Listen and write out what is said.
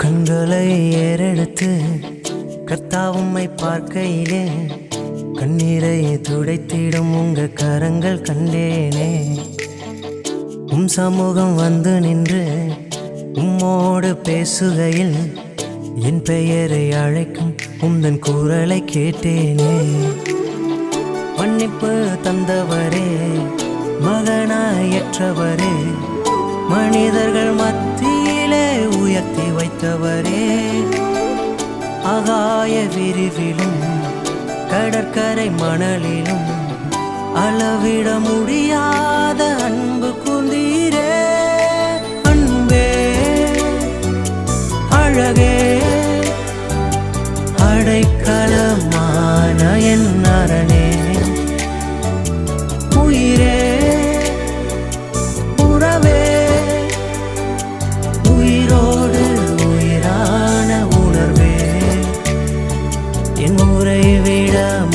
கண்களை ஏறெடுத்து கர்த்தாவும்மை பார்க்கையிலே கண்ணீரை துடைத்திடும் உங்க கரங்கள் கண்டேனே. உம் சமூகம் வந்து நின்று உம்மோடு பேசுகையில் என் பெயரை அழைக்கும் உந்தன் குரலை கேட்டேனே. மன்னிப்பு தந்தவரே மகனாயற்றவரே மனிதர்கள் மத்தியிலே வைத்தவரே அகாய விரிவிலும் கடற்கரை மணலிலும் அளவிட முடியாத அன்பு குந்தீரே. அன்பே அழகே அடைக்கலமான என் அரணே முறைவிடமானவர்